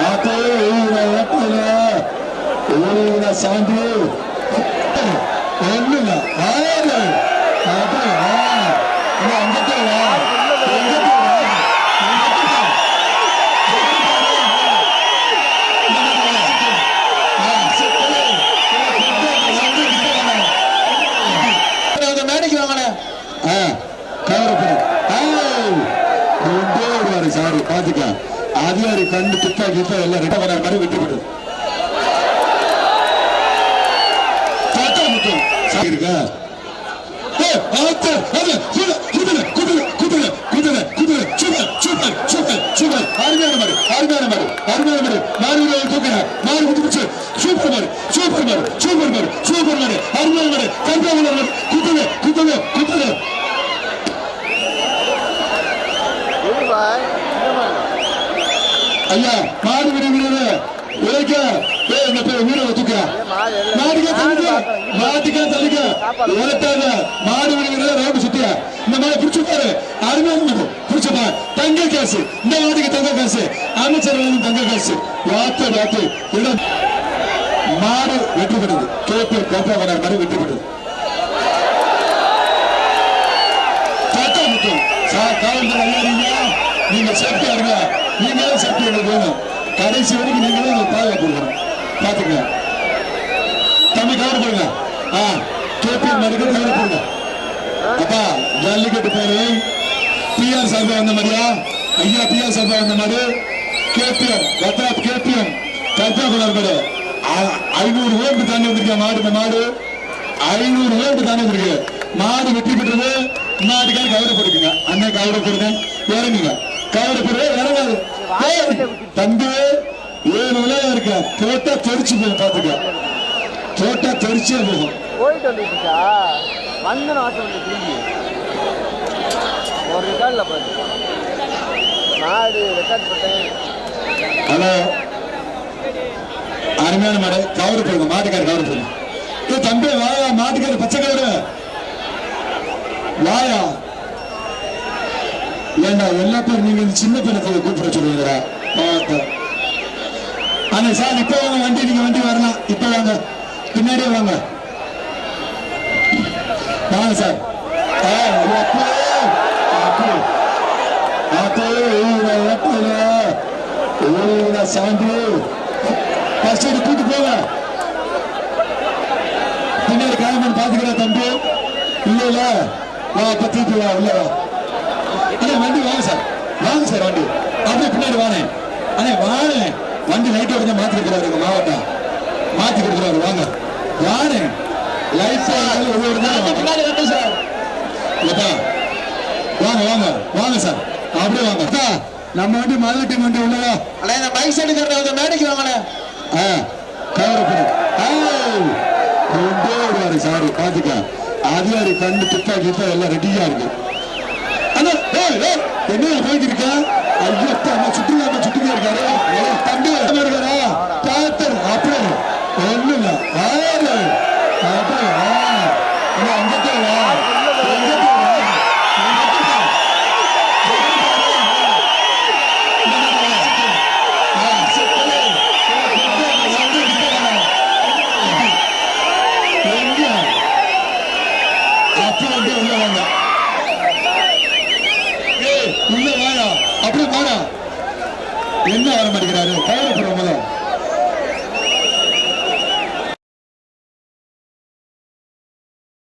ஆத்தே ஊரா சாந்தி ஒண்ணுல ஆறு ஆத்தே ஆ அங்கத்தே வா எங்கத்தே வா எங்கத்தே வா மேடைக்கு வாங்கண்ணே சாரி பாத்துக்க அதிகாரி கண்டு துப்பாக்கி கிப்பா எல்லாம் ரெட்ட வர மாதிரி விட்டு விடு தாத்தா முத்தம். சாரி இருக்கா? சூப்பர் ஆத்தா, அது, குதிரை, குதிரை, குதிரை, குதிரை, குதிரை, குதிரை, சூப்பர், சூப்பர், சூப்பர், சூப்பர். அருமையான மாடு, அருமையான மாடு, அருமையான மாடு. மாடு வீரரை தூக்குங்க. மாடு குத்து பிடிச்சு. சூப்பர் மாடு, சூப்பர் மாடு, சூப்பர் மாடு, சூப்பர் மாடு, அருமையான மாடு, கண்ட்ரோல் மாடு. குத்துங்க, குத்துங்க, குத்துங்க. ஐயா மாடு விடு வீடு உழைக்க ஏய் பேர் வீரரை தூக்க மாட்டுக்கே தள்ளிக்க மாட்டுக்கே தள்ளிக்க மாடு வீடு ரோடு சுத்திய. இந்த மாதிரி பிடிச்சு பாரு. அருமையான பிடிச்சப்பா தங்க காசு. இந்த மாட்டுக்கு தங்க காசு. அமைச்சர் தங்க காசு. வாத்து வாத்து. இடம். மாடு வெற்றி பெறுது கேட்டு கப்பா வர மாதிரி வெற்றி பெறுது சார் காவல்துறை நீங்க சேஃப்டியா இருங்க நீங்களும் சேஃப்டி எனக்கு கடைசி வரைக்கும் நீங்களும் இந்த பாதுகாப்பு கொடுக்கணும் பாத்துங்க தம்பி கவர் பண்ணுங்க ஆ கேபி மறுக்க கவர் பண்ணுங்க அப்பா ஜல்லிக்கட்டு பேரு. பிஆர் சார்பா வந்த மாதிரியா? ஐயா பிஆர் சார்பா வந்த மாதிரி? கேபிஎம் வத்தாப் கேபிஎம். கத்தா கலர் பேரு ஐநூறு ஓட்டு தாண்டி வந்திருக்கேன் மாடு இந்த மாடு? ஐநூறு ஓட்டு தாண்டி வந்திருக்கு. மாடு வெற்றி பெற்றது. மாட்டுக்காக கவரை போட்டுக்குங்க அண்ணன் கவரை போடுங்க இறங்குங்க. கவரை போடு இறங்காது. ஏய், தம்பி ஏழு விளையா இருக்க? போட்டா தெரிச்சு போகும் பாத்துக்க போட்டா தெரிச்சே போகும். போயிட்டு வந்துட்டுச்சா வந்து நாட்டம் வந்து திரும்பி. ஒரு ரெக்கார்டில் பார்த்து மாடு ரெக்கார்ட் போட்டேன். ஹலோ. அருமையான மாடு. கவரு போடுங்க மாட்டுக்கார கவரு போடுங்க. தம்பி வாயா மாட்டுக்கார பச்சை கவரு. வாயா. ஏண்டா எல்லா பேரும் நீங்க சின்ன பின்னத்தை கூப்பிட சொல்லுவீங்களா பார்த்தேன் ஆனா சார் இப்ப வாங்க வண்டி நீங்க வண்டி வரலாம். இப்ப வாங்க. பின்னாடியே வாங்க. வாங்க சார். சாந்தி. கூட்டு போங்க. பின்னாடி காயமன் தம்பி. இல்ல இல்ல. வா பத்தி வா உள்ள வா. அண்ணே வண்டி வாங்க சார். வாங்க சார் வண்டி. அப்படியே பின்னாடி வானே அண்ணே வானே வண்டி லைட் உடனே மாத்தி கொடுக்குறாரு எங்க மாவட்டம். மாத்தி கொடுக்குறாரு வாங்க வானே லைட் ஒவ்வொரு சார். வாங்க வாங்க. வாங்க சார். அப்படியே வாங்க. நம்ம வண்டி மதுரை டீம் வண்டி உள்ளதா? அண்ணா இந்த பைக் சைடுங்கிறத மேடைக்கு வாங்கண்ணே. ஆ கவரப்படு கொண்டே வருவாரு சாரி. பாத்துக்க அதிகாரி கண்ணு துப்பா கிப்பா எல்லாம் ரெடியா இருக்கு. என்ன போயிட்டு இருக்க ஐயோ அம்மா சுற்றுலா அம்மா சுட்டுக்கே இருக்காரு தம்பி இருக்காரா டாக்டர் அப்படி ஒண்ணு இல்ல ஆறு அப்படியே வந்து உள்ள வந்தேன் உள்ள எங்கத்தே அப்படி எங்கத்தே என்ன வர மாட்டேங்கிறாரு கயிறு முதல்ல